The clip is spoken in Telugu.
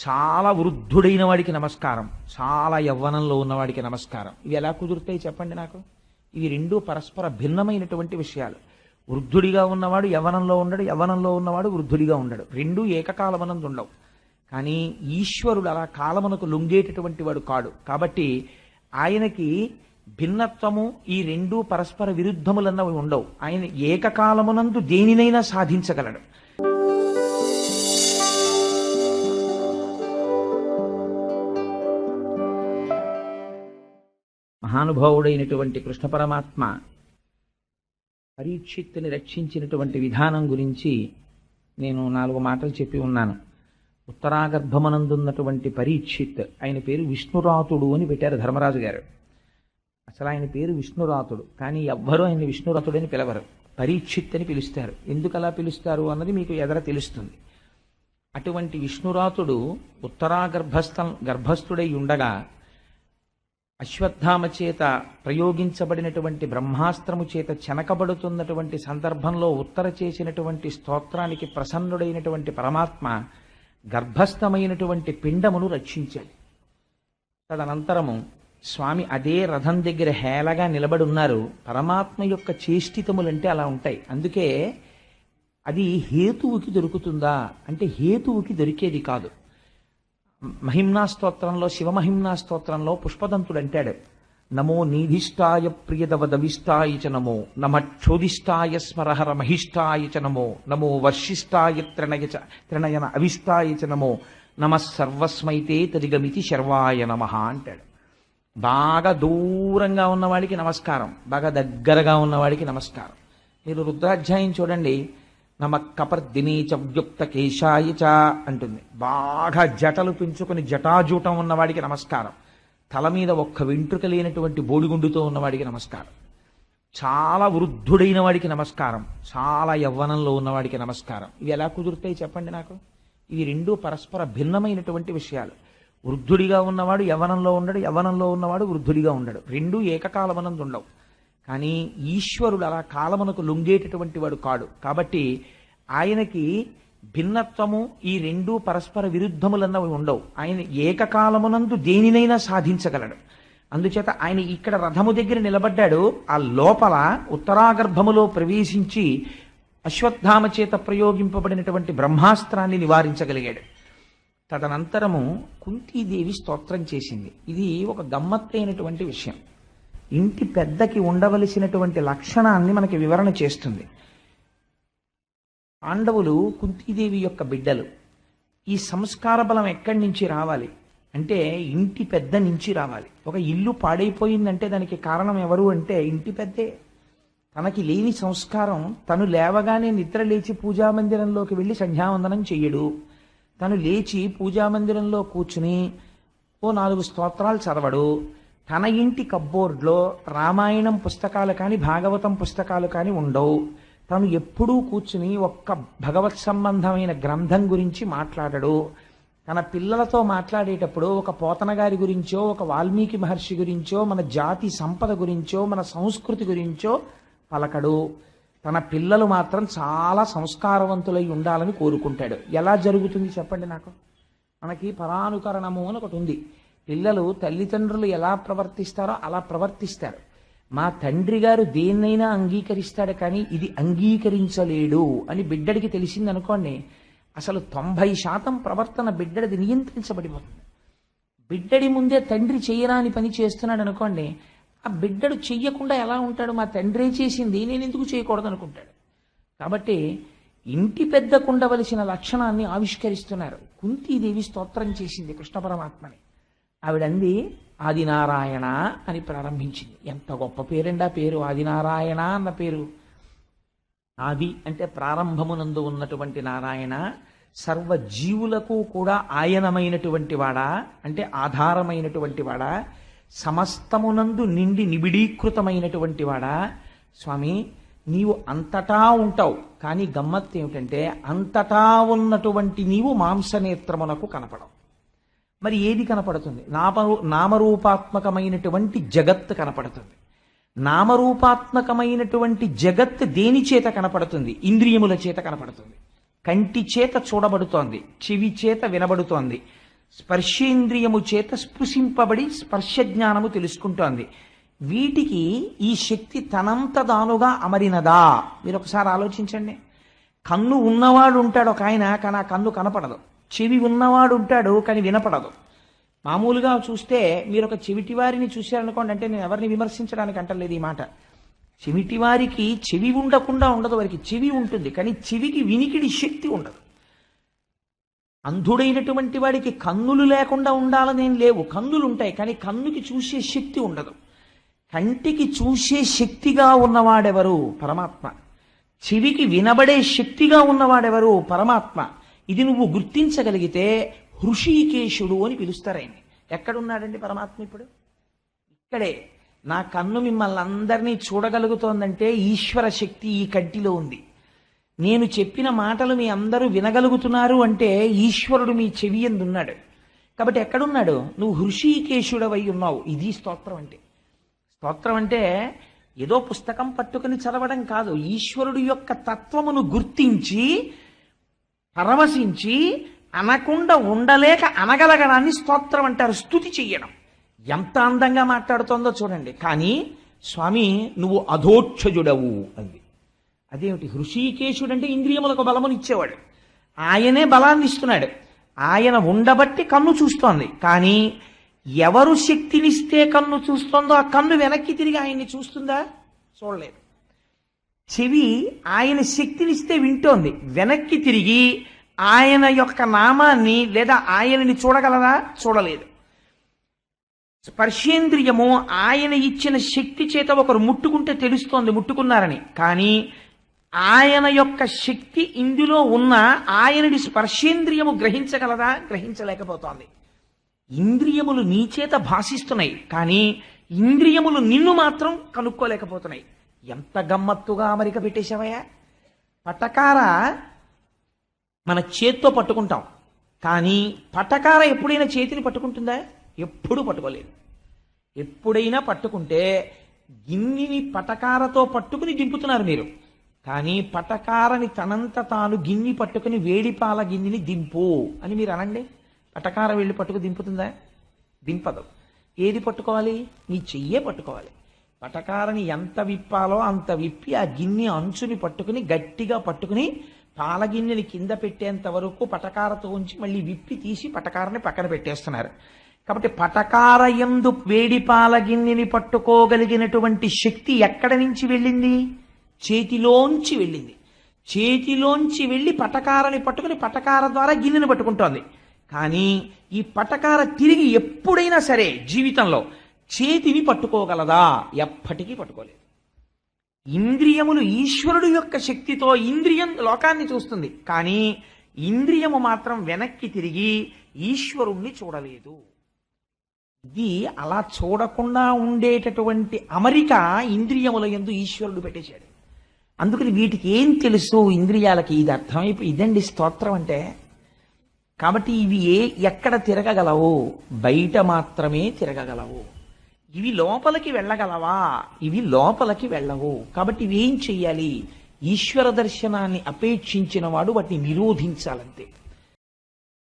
చాలా వృద్ధుడైన వాడికి నమస్కారం. చాలా యవ్వనంలో ఉన్నవాడికి నమస్కారం. ఇవి ఎలా కుదురుతాయి చెప్పండి నాకు? ఇవి రెండు పరస్పర భిన్నమైనటువంటి విషయాలు. వృద్ధుడిగా ఉన్నవాడు యవ్వనంలో ఉండడు యవ్వనంలో ఉన్నవాడు వృద్ధుడిగా ఉండడు. రెండూ ఏకకాలమనందు ఉండవు కానీ ఈశ్వరుడు అలా కాలమునకు లొంగేటటువంటి వాడు కాడు. కాబట్టి ఆయనకి భిన్నత్వము ఈ రెండు పరస్పర విరుద్ధములన్నవి ఉండవు. ఆయన ఏకకాలమునందు దేనినైనా సాధించగలడు. మహానుభావుడైనటువంటి కృష్ణ పరమాత్మ పరీక్షిత్తుని రక్షించినటువంటి విధానం గురించి నేను నాలుగు మాటలు చెప్పి ఉన్నాను. ఉత్తరాగర్భమనందున్నటువంటి పరీక్షిత్ ఆయన పేరు విష్ణురాతుడు అని పెట్టారు ధర్మరాజు గారు. అసలు ఆయన పేరు విష్ణురాతుడు కానీ ఎవ్వరూ ఆయన విష్ణురాతుడని పిలవరు. పరీక్షిత్ అని పిలుస్తారు. ఎందుకు అలా పిలుస్తారు అన్నది మీకు ఎదర తెలుస్తుంది. అటువంటి విష్ణురాతుడు ఉత్తరాగర్భస్థం గర్భస్థుడై ఉండగా అశ్వత్థామ చేత ప్రయోగించబడినటువంటి బ్రహ్మాస్త్రము చేత చెనకబడుతున్నటువంటి సందర్భంలో ఉత్తర చేసినటువంటి స్తోత్రానికి ప్రసన్నుడైనటువంటి పరమాత్మ గర్భస్థమైనటువంటి పిండమును రక్షించాడు. తదనంతరము స్వామి అదే రథం దగ్గర హేళగా నిలబడి ఉన్నారు. పరమాత్మ యొక్క చేష్టితములంటే అలా ఉంటాయి. అందుకే అది హేతువుకి దొరుకుతుందా? అంటే హేతువుకి దొరికేది కాదు. మహిమ్నా స్తోత్రంలో శివమహిమ్నా స్తోత్రంలో పుష్పదంతుడు అంటాడు నమో నీధిష్టాయ ప్రియదవదవిష్టాయ చ నమో నమక్షోధిష్టాయ స్మరహర మహిష్టాయ చ నమో నమో వర్షిష్టాయ త్రణయ త్రణయన అవిష్టాయ చ నమో నమ సర్వస్మైతే తదిగమితి శర్వాయ నమ అంటాడు. బాగా దూరంగా ఉన్నవాడికి నమస్కారం బాగా దగ్గరగా ఉన్నవాడికి నమస్కారం. మీరు రుద్రాధ్యాయం చూడండి నమ కపర్దినీ చ వ్యుక్త చ అంటుంది. బాగా జటలు పెంచుకొని జటాజూటం ఉన్నవాడికి నమస్కారం. తల మీద ఒక్క వెంట్రుక లేనటువంటి బోడిగుండుతో ఉన్నవాడికి నమస్కారం. చాలా వృద్ధుడైన వాడికి నమస్కారం. చాలా యవ్వనంలో ఉన్నవాడికి నమస్కారం. ఇవి ఎలా కుదురుతాయి చెప్పండి నాకు? ఇవి రెండు పరస్పర భిన్నమైనటువంటి విషయాలు. వృద్ధుడిగా ఉన్నవాడు యవ్వనంలో ఉండడు యవ్వనంలో ఉన్నవాడు వృద్ధుడిగా ఉండడు. రెండు ఏకకాలమనందు ఉండవు కానీ ఈశ్వరుడు అలా కాలమునకు లొంగేటటువంటి వాడు కాడు. కాబట్టి ఆయనకి భిన్నత్వము ఈ రెండు పరస్పర విరుద్ధములన్నవి ఉండవు. ఆయన ఏకకాలమునందు దేనినైనా సాధించగలడు. అందుచేత ఆయన ఇక్కడ రథము దగ్గర నిలబడ్డాడు. ఆ లోపల ఉత్తరాగర్భములో ప్రవేశించి అశ్వత్థామ చేత ప్రయోగింపబడినటువంటి బ్రహ్మాస్త్రాన్ని నివారించగలిగాడు. తదనంతరము కుంతీదేవి స్తోత్రం చేసింది. ఇది ఒక గమ్మత్తైనటువంటి విషయం. ఇంటి పెద్దకి ఉండవలసినటువంటి లక్షణాన్ని మనకి వివరణ చేస్తుంది. పాండవులు కుంతీదేవి యొక్క బిడ్డలు. ఈ సంస్కార బలం ఎక్కడి నుంచి రావాలి? అంటే ఇంటి పెద్ద నుంచి రావాలి. ఒక ఇల్లు పాడైపోయిందంటే దానికి కారణం ఎవరు అంటే ఇంటి పెద్దే. తనకి లేని సంస్కారం తను లేవగానే నిద్ర లేచి పూజామందిరంలోకి వెళ్ళి సంధ్యావందనం చెయ్యడు. తను లేచి పూజామందిరంలో కూర్చుని ఓ నాలుగు స్తోత్రాలు చదవడు. తన ఇంటి కబ్బోర్డ్లో రామాయణం పుస్తకాలు కానీ భాగవతం పుస్తకాలు కానీ ఉండవు. తను ఎప్పుడూ కూర్చుని ఒక్క భగవత్ సంబంధమైన గ్రంథం గురించి మాట్లాడడు. తన పిల్లలతో మాట్లాడేటప్పుడు ఒక పోతన గారి గురించో ఒక వాల్మీకి మహర్షి గురించో మన జాతి సంపద గురించో మన సంస్కృతి గురించో పలకడు. తన పిల్లలు మాత్రం చాలా సంస్కారవంతులై ఉండాలని కోరుకుంటాడు. ఎలా జరుగుతుంది చెప్పండి నాకు? మనకి పరానుకరణము అని ఒకటి ఉంది. పిల్లలు తల్లిదండ్రులు ఎలా ప్రవర్తిస్తారో అలా ప్రవర్తిస్తారు. మా తండ్రి గారు దేన్నైనా అంగీకరిస్తాడు కానీ ఇది అంగీకరించలేడు అని బిడ్డడికి తెలిసింది అనుకోండి అసలు తొంభై శాతం ప్రవర్తన బిడ్డడిది నియంత్రించబడిపోతుంది. బిడ్డడి ముందే తండ్రి చేయరాని పని చేస్తున్నాడు అనుకోండి ఆ బిడ్డడు చెయ్యకుండా ఎలా ఉంటాడు? మా తండ్రే చేసింది నేను ఎందుకు చేయకూడదు అనుకుంటాడు కాబట్టి ఇంటి పెద్ద ఉండవలసిన లక్షణాన్ని ఆవిష్కరిస్తున్నారు. కుంతీదేవి స్తోత్రం చేసింది కృష్ణ పరమాత్మని. ఆవిడంది ఆదినారాయణ అని ప్రారంభించింది. ఎంత గొప్ప పేరండి ఆ పేరు ఆదినారాయణ అన్న పేరు. ఆది అంటే ప్రారంభమునందు ఉన్నటువంటి నారాయణ సర్వ జీవులకు కూడా ఆయనమైనటువంటి వాడా? అంటే ఆధారమైనటువంటి వాడా? సమస్తమునందు నిండి నిబిడీకృతమైనటువంటి వాడా? స్వామి నీవు అంతటా ఉంటావు కానీ గమ్మత్తు ఏమిటంటే అంతటా ఉన్నటువంటి నీవు మాంసనేత్రమునకు కనపడవు. మరి ఏది కనపడుతుంది? నామరూ నామరూపాత్మకమైనటువంటి జగత్ కనపడుతుంది. నామరూపాత్మకమైనటువంటి జగత్ దేని చేత కనపడుతుంది? ఇంద్రియముల చేత కనపడుతుంది. కంటి చేత చూడబడుతోంది. చెవి చేత వినబడుతోంది. స్పర్శేంద్రియము చేత స్పృశింపబడి స్పర్శ జ్ఞానము తెలుసుకుంటోంది. వీటికి ఈ శక్తి తనంత దానుగా అమరినదా? మీరు ఒకసారి ఆలోచించండి. కన్ను ఉన్నవాడు ఉంటాడు ఒక ఆయన కానీ ఆ కన్ను కనపడదు. చెవి ఉన్నవాడు ఉంటాడు కానీ వినపడదు. మామూలుగా చూస్తే మీరు ఒక చెవిటి వారిని చూశారనుకోండి అంటే నేను ఎవరిని విమర్శించడానికి అంటలేదు ఈ మాట. చెవిటి వారికి చెవి ఉండకుండా ఉండదు వారికి చెవి ఉంటుంది కానీ చెవికి వినికిడి శక్తి ఉండదు. అంధుడైనటువంటి వాడికి కన్నులు లేకుండా ఉండాలనేం లేవు. కన్నులు ఉంటాయి కానీ కన్నుకి చూసే శక్తి ఉండదు. కంటికి చూసే శక్తిగా ఉన్నవాడెవరు? పరమాత్మ. చెవికి వినబడే శక్తిగా ఉన్నవాడెవరు? పరమాత్మ. ఇది నువ్వు గుర్తించగలిగితే హృషికేశుడు అని పిలుస్తారాయన్ని ఎక్కడున్నాడండి పరమాత్మ ఇప్పుడు? ఇక్కడే. నా కన్ను మిమ్మల్ని అందరినీ చూడగలుగుతోందంటే ఈశ్వర శక్తి ఈ కంటిలో ఉంది. నేను చెప్పిన మాటలు మీ అందరూ వినగలుగుతున్నారు అంటే ఈశ్వరుడు మీ చెవి ఎందున్నాడు? కాబట్టి ఎక్కడున్నాడు? నువ్వు హృషికేశుడవై ఉన్నావు. ఇది స్తోత్రం అంటే. స్తోత్రం అంటే ఏదో పుస్తకం పట్టుకుని చదవడం కాదు. ఈశ్వరుడు యొక్క తత్వమును గుర్తించి పరవశించి అనకుండా ఉండలేక అనగలగడాన్ని స్తోత్రం అంటారు స్తుతి చెయ్యడం. ఎంత అందంగా మాట్లాడుతోందో చూడండి. కానీ స్వామి నువ్వు అధోక్షజుడవు అంది. అదేమిటి హృషికేశుడు అంటే ఇంద్రియములకు బలమును ఇచ్చేవాడు ఆయనే బలాన్ని ఇస్తున్నాడు. ఆయన ఉండబట్టి కన్ను చూస్తోంది. కానీ ఎవరు శక్తినిస్తే కన్ను చూస్తోందో ఆ కన్ను వెనక్కి తిరిగి ఆయన్ని చూస్తుందా? చూడలేదు. చెవి ఆయన శక్తినిస్తే వింటోంది. వెనక్కి తిరిగి ఆయన యొక్క నామాన్ని లేదా ఆయనని చూడగలదా చూడలేదు. స్పర్శేంద్రియము ఆయన ఇచ్చిన శక్తి చేత ఒకరు ముట్టుకుంటే తెలుస్తోంది ముట్టుకున్నారని. కానీ ఆయన యొక్క శక్తి ఇందులో ఉన్న ఆయనని స్పర్శేంద్రియము గ్రహించగలదా? గ్రహించలేకపోతోంది. ఇంద్రియములు నీ చేత భాషిస్తున్నాయి కానీ ఇంద్రియములు నిన్ను మాత్రం కనుక్కోలేకపోతున్నాయి. ఎంత గమ్మత్తుగా అమరిక పెట్టేశావయ్యా పటకార? మన చేత్తో పట్టుకుంటాం. కానీ పటకార ఎప్పుడైనా చేతిని పట్టుకుంటుందా? ఎప్పుడూ పట్టుకోలేదు. ఎప్పుడైనా పట్టుకుంటే గిన్నెని పటకారతో పట్టుకుని దింపుతున్నారు మీరు. కానీ పటకారని తనంత తాను గిన్నె పట్టుకుని వేడిపాల గిన్నెని దింపు అని మీరు అనండి. పటకార వెళ్ళి పట్టుకు దింపుతుందా? దింపదు. ఏది పట్టుకోవాలి? నీ చెయ్యే పట్టుకోవాలి. పటకారని ఎంత విప్పాలో అంత విప్పి ఆ గిన్నె అంచుని పట్టుకుని గట్టిగా పట్టుకుని పాల గిన్నెని కింద పెట్టేంత వరకు పటకారతో ఉంచి మళ్ళీ విప్పి తీసి పటకారని పక్కన పెట్టేస్తున్నారు. కాబట్టి పటకార ఎందు వేడి పాల గిన్నెని పట్టుకోగలిగినటువంటి శక్తి ఎక్కడి నుంచి వెళ్ళింది? చేతిలోంచి వెళ్ళింది. చేతిలోంచి వెళ్ళి పటకారని పట్టుకుని పటకార ద్వారా గిన్నెని పట్టుకుంటోంది. కానీ ఈ పటకార తిరిగి ఎప్పుడైనా సరే జీవితంలో చేతిని పట్టుకోగలదా? ఎప్పటికీ పట్టుకోలేదు. ఇంద్రియములు ఈశ్వరుడు యొక్క శక్తితో ఇంద్రియం లోకాన్ని చూస్తుంది. కానీ ఇంద్రియము మాత్రం వెనక్కి తిరిగి ఈశ్వరుణ్ణి చూడలేదు. ఇది అలా చూడకుండా ఉండేటటువంటి అమరిక ఇంద్రియముల ఎందు ఈశ్వరుడు పెట్టేశాడు. అందుకని వీటికి ఏం తెలుసు? ఇంద్రియాలకి ఇది అర్థమైపోయి ఇదండి స్తోత్రం అంటే. కాబట్టి ఇవి ఏ ఎక్కడ తిరగగలవు? బయట మాత్రమే తిరగగలవు. ఇవి లోపలికి వెళ్ళగలవా? ఇవి లోపలికి వెళ్ళవు. కాబట్టి ఇవి ఏం చెయ్యాలి? ఈశ్వర దర్శనాన్ని అపేక్షించిన వాడు వాటిని నిరోధించాలంతే.